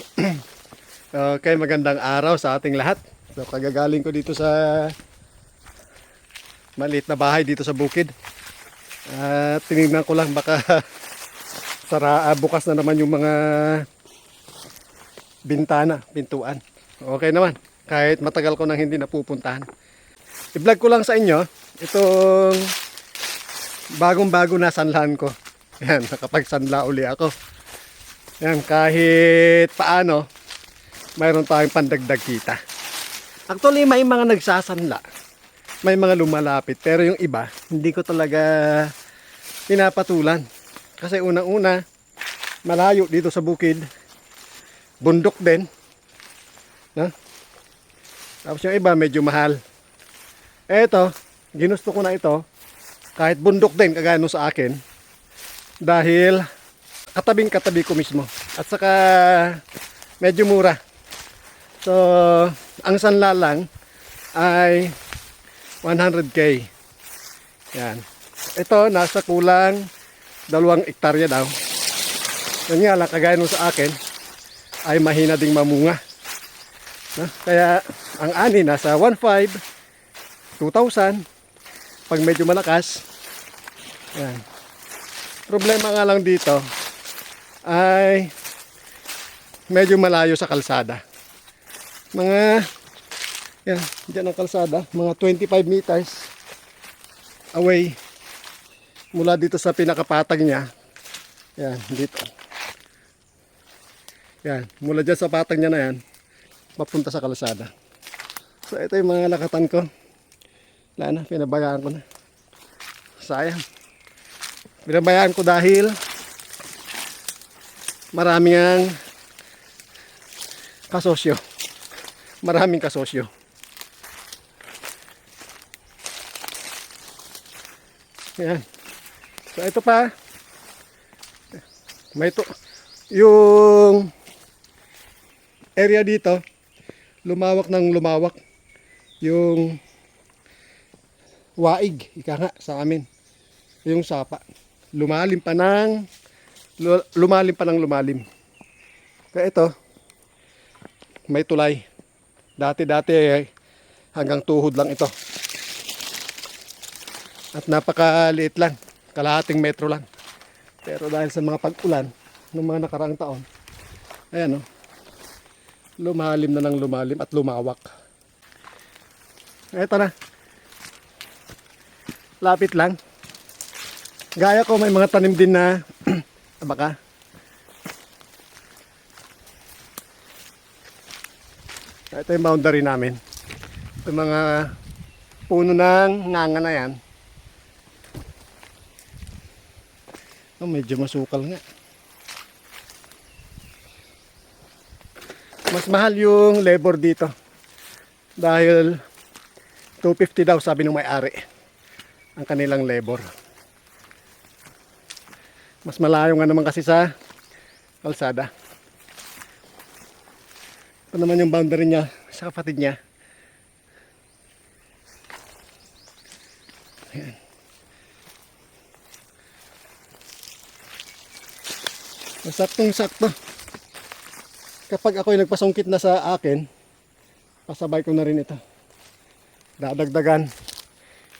okay, magandang araw sa ating lahat. So, kagagaling ko dito sa maliit na bahay dito sa bukid. At tinignan ko lang baka sara, ah, bukas na naman yung mga bintana, pintuan. Okay naman, kahit matagal ko nang hindi napupuntahan. I-vlog ko lang sa inyo itong bagong-bago na sanlahan ko. Yan, nakapagsanla uli ako. Yan, kahit paano, mayroon tayong pandagdag kita. Actually, may mga nagsasanla. May mga lumalapit. Pero yung iba, hindi ko talaga pinapatulan. Kasi unang-una, malayo dito sa bukid. Bundok din. No? Tapos yung iba, medyo mahal. Eto, ginusto ko na ito. Kahit bundok din, kagaya nung sa akin. Dahil katabing katabi ko mismo. At saka medyo mura. So, ang sanla lang ay 100k. Yan. Ito, nasa kulang dalawang ektarya daw. Yan nga lang, kagaya sa akin, ay mahina ding mamunga. No? Kaya, ang ani nasa 1.5, 2,000. Pag medyo malakas, yan. Problema nga lang dito ay medyo malayo sa kalsada. Mga yan, dyan ang kalsada, mga 25 meters away mula dito sa pinakapatag niya. Yan, dito. Yan, mula dyan sa patag niya na yan, papunta sa kalsada. So ito yung mga lakatan ko. Wala na, pinabayaan ko na. Sayang. Pinabayaan ko dahil maraming ang kasosyo. Maraming kasosyo. Yan. So ito pa. May to yung area dito lumawak ng lumawak yung waig ika nga sa amin yung sapa lumalim pa ng lumalim pa ng lumalim. Kaya ito may tulay. Dati dati hanggang tuhod lang ito. At napakaliit lang. Kalahating metro lang. Pero dahil sa mga pag-ulan ng mga nakaraang taon ayan o lumalim na ng lumalim at lumawak. Eto na. Lapit lang. Gaya ko may mga tanim din na baka. Ito yung boundary namin. Ito mga puno ng nganga na yan. Oh, medyo masukal nga. Mas mahal yung labor dito. Dahil 250 daw sabi ng may-ari ang kanilang labor. Mas malayo nga naman kasi sa kalsada. Ito naman yung boundary niya sa kapatid niya. Ayan. Saktong sakto. Kapag ako'y nagpasungkit na sa akin, pasabay ko na rin ito. Dadagdagan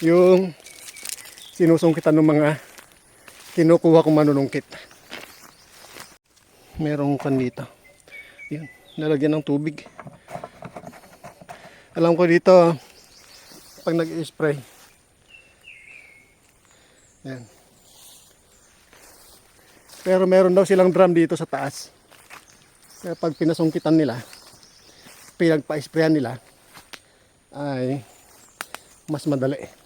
yung sinusungkitan ng mga kinukuha kong manunungkit. Merong kan dito. Yun, nalagyan ng tubig. Alam ko dito, pag nag-spray, yan. Pero meron daw silang drum dito sa taas. Kaya pag pinasungkitan nila, pinagpa-sprayan nila, ay mas madali.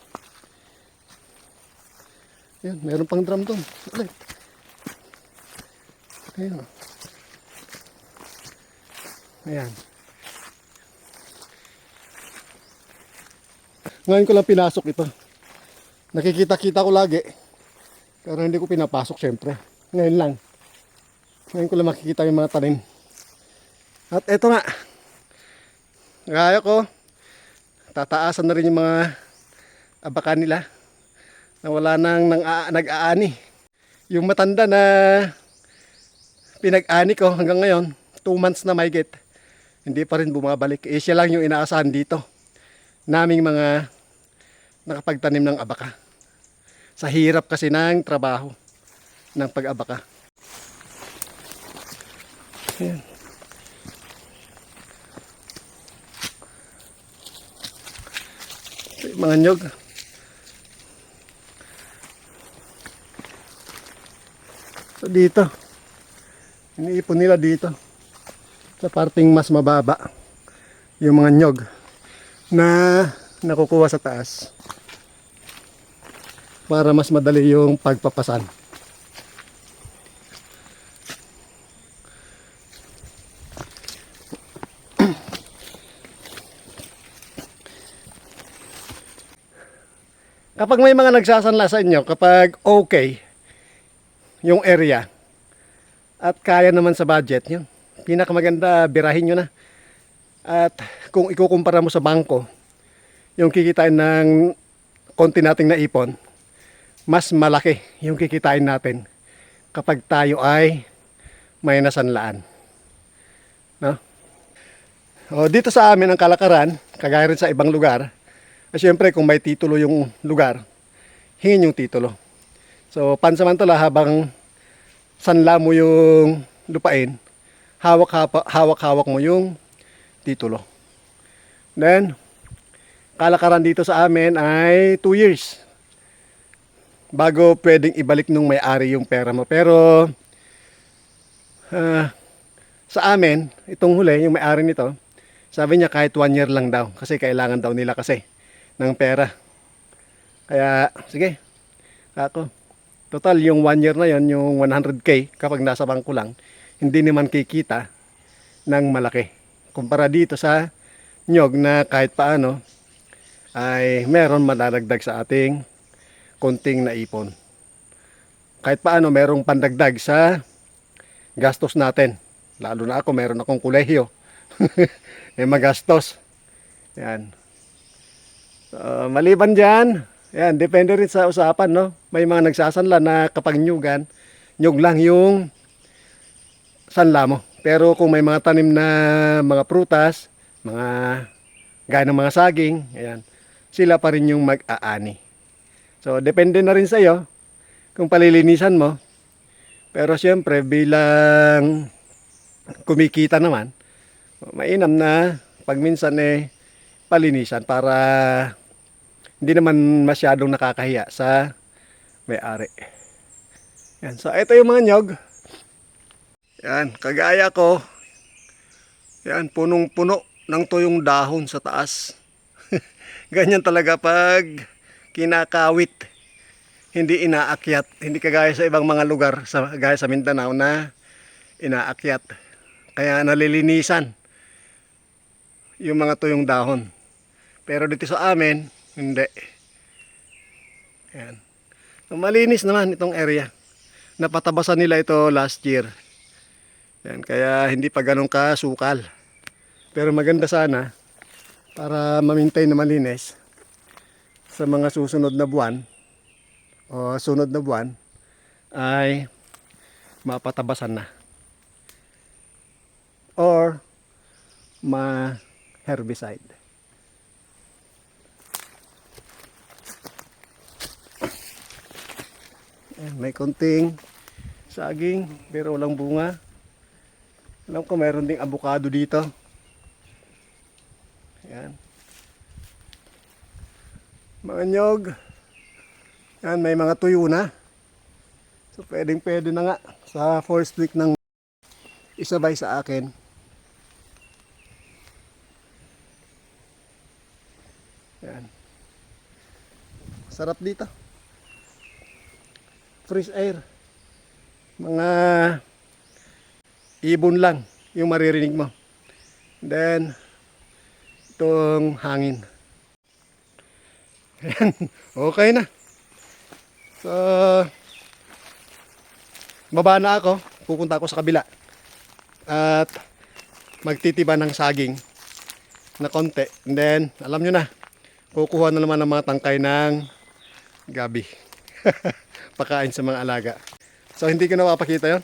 Yan, meron pang drum doon. Ulit. Ayan. Ayan. Ngayon ko lang pinasok ito. Nakikita-kita ko lagi. Pero hindi ko pinapasok syempre. Ngayon lang. Ngayon ko lang makikita yung mga tanim. At eto nga. Gaya ko. Tataasan na rin yung mga abakan nila na wala nang nang nag-aani. Yung matanda na pinag-ani ko hanggang ngayon, 2 months na may hindi pa rin bumabalik. Eh, siya lang yung inaasahan dito. Naming mga nakapagtanim ng abaka. Sa hirap kasi ng trabaho ng pag-abaka. Ayan. Mga nyog. So dito. Iniipon nila dito. Sa parting mas mababa. Yung mga nyog na nakukuha sa taas. Para mas madali yung pagpapasan. Kapag may mga nagsasanla sa inyo, kapag okay yung area at kaya naman sa budget yun, pinakamaganda birahin nyo na. At kung ikukumpara mo sa bangko, yung kikitain ng konti nating naipon, mas malaki yung kikitain natin kapag tayo ay may nasanlaan. No? O, dito sa amin ang kalakaran, kagaya rin sa ibang lugar, at syempre, kung may titulo yung lugar, hingin yung titulo. So, pansamantala habang sanla mo yung lupain, hawak-hawak mo yung titulo. Then, kalakaran dito sa amin ay 2 years bago pwedeng ibalik nung may-ari yung pera mo. Pero, ah, sa amin, itong huli, yung may-ari nito, sabi niya kahit 1 year lang daw kasi kailangan daw nila kasi ng pera. Kaya, sige, ako. Total, yung 1 year na yon yung 100k, kapag nasa bangko lang, hindi naman kikita ng malaki. Kumpara dito sa nyog na kahit paano, ay meron madadagdag sa ating konting naipon. Kahit paano, merong pandagdag sa gastos natin. Lalo na ako, meron akong kolehiyo. eh, magastos. Yan. So, maliban dyan, yan, depende rin sa usapan, no? May mga nagsasanla na kapag nyugan, nyug lang yung sanla mo. Pero kung may mga tanim na mga prutas, mga gaya ng mga saging, ayan, sila pa rin yung mag-aani. So, depende na rin sa iyo kung palilinisan mo. Pero siyempre, bilang kumikita naman, mainam na pag minsan eh, palinisan para hindi naman masyadong nakakahiya sa may-ari. Yan. So, ito yung mga nyog. Yan, kagaya ko. Yan, punong-puno ng tuyong dahon sa taas. Ganyan talaga pag kinakawit. Hindi inaakyat. Hindi kagaya sa ibang mga lugar, sa, gaya sa Mindanao na inaakyat. Kaya nalilinisan yung mga tuyong dahon. Pero dito sa amin, hindi. Ayan. So, malinis naman itong area. Napatabasan nila ito last year. Ayan, kaya hindi pa ganun kasukal. Pero maganda sana para ma-maintain na malinis sa mga susunod na buwan o sunod na buwan ay mapatabasan na. Or ma-herbicide. Ayan, may konting saging pero walang bunga. Alam ko meron ding avocado dito. Ayan. Mga nyog. Yan, may mga tuyo na. So pwedeng pwede na nga sa first week ng isabay sa akin. Yan. Sarap dito fresh air. Mga ibon lang yung maririnig mo. Then, itong hangin. Ayan, okay na. So, baba na ako. Pupunta ako sa kabila. At magtitiba ng saging na konti. And then, alam nyo na, kukuha na naman ng mga tangkay ng gabi. pakain sa mga alaga. So hindi ko na mapakita yon.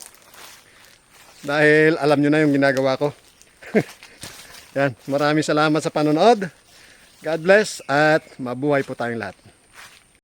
Dahil alam nyo na yung ginagawa ko. Yan, maraming salamat sa panonood. God bless at mabuhay po tayong lahat.